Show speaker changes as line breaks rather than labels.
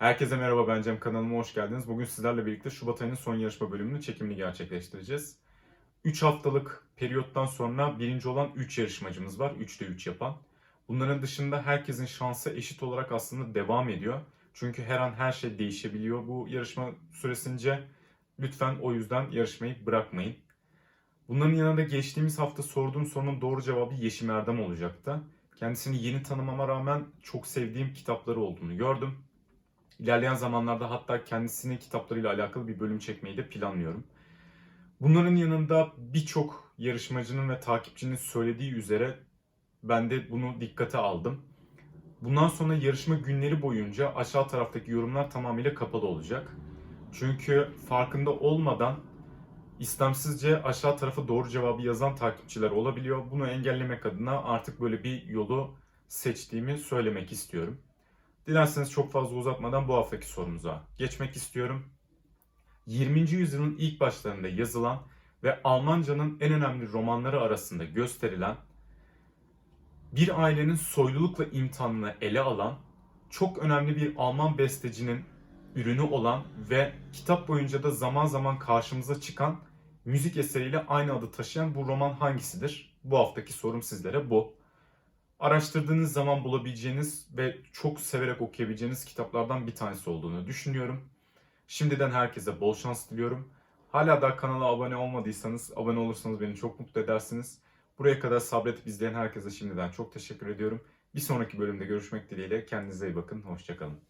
Herkese merhaba ben Cem kanalıma hoş geldiniz. Bugün sizlerle birlikte Şubat ayının son yarışma bölümünün çekimini gerçekleştireceğiz. 3 haftalık periyottan sonra birinci olan 3 yarışmacımız var. 3'te 3 yapan. Bunların dışında herkesin şansı eşit olarak aslında devam ediyor. Çünkü her an her şey değişebiliyor bu yarışma süresince. Lütfen o yüzden yarışmayı bırakmayın. Bunların yanında geçtiğimiz hafta sorduğum sorunun doğru cevabı Yeşim Erdem olacaktı. Kendisini yeni tanımama rağmen çok sevdiğim kitapları olduğunu gördüm. İlerleyen zamanlarda hatta kendisinin kitaplarıyla alakalı bir bölüm çekmeyi de planlıyorum. Bunların yanında birçok yarışmacının ve takipçinin söylediği üzere ben de bunu dikkate aldım. Bundan sonra yarışma günleri boyunca aşağı taraftaki yorumlar tamamıyla kapalı olacak. Çünkü farkında olmadan istemsizce aşağı tarafa doğru cevabı yazan takipçiler olabiliyor. Bunu engellemek adına artık böyle bir yolu seçtiğimi söylemek istiyorum. Dilerseniz çok fazla uzatmadan bu haftaki sorumuza geçmek istiyorum. 20. yüzyılın ilk başlarında yazılan ve Almanca'nın en önemli romanları arasında gösterilen bir ailenin soylulukla imtihanını ele alan çok önemli bir Alman bestecinin ürünü olan ve kitap boyunca da zaman zaman karşımıza çıkan müzik eseriyle aynı adı taşıyan bu roman hangisidir? Bu haftaki sorum sizlere bu araştırdığınız zaman bulabileceğiniz ve çok severek okuyabileceğiniz kitaplardan bir tanesi olduğunu düşünüyorum. Şimdiden herkese bol şans diliyorum. Hala da kanala abone olmadıysanız abone olursanız beni çok mutlu edersiniz. Buraya kadar sabretip izleyen herkese şimdiden çok teşekkür ediyorum. Bir sonraki bölümde görüşmek dileğiyle kendinize iyi bakın. Hoşçakalın.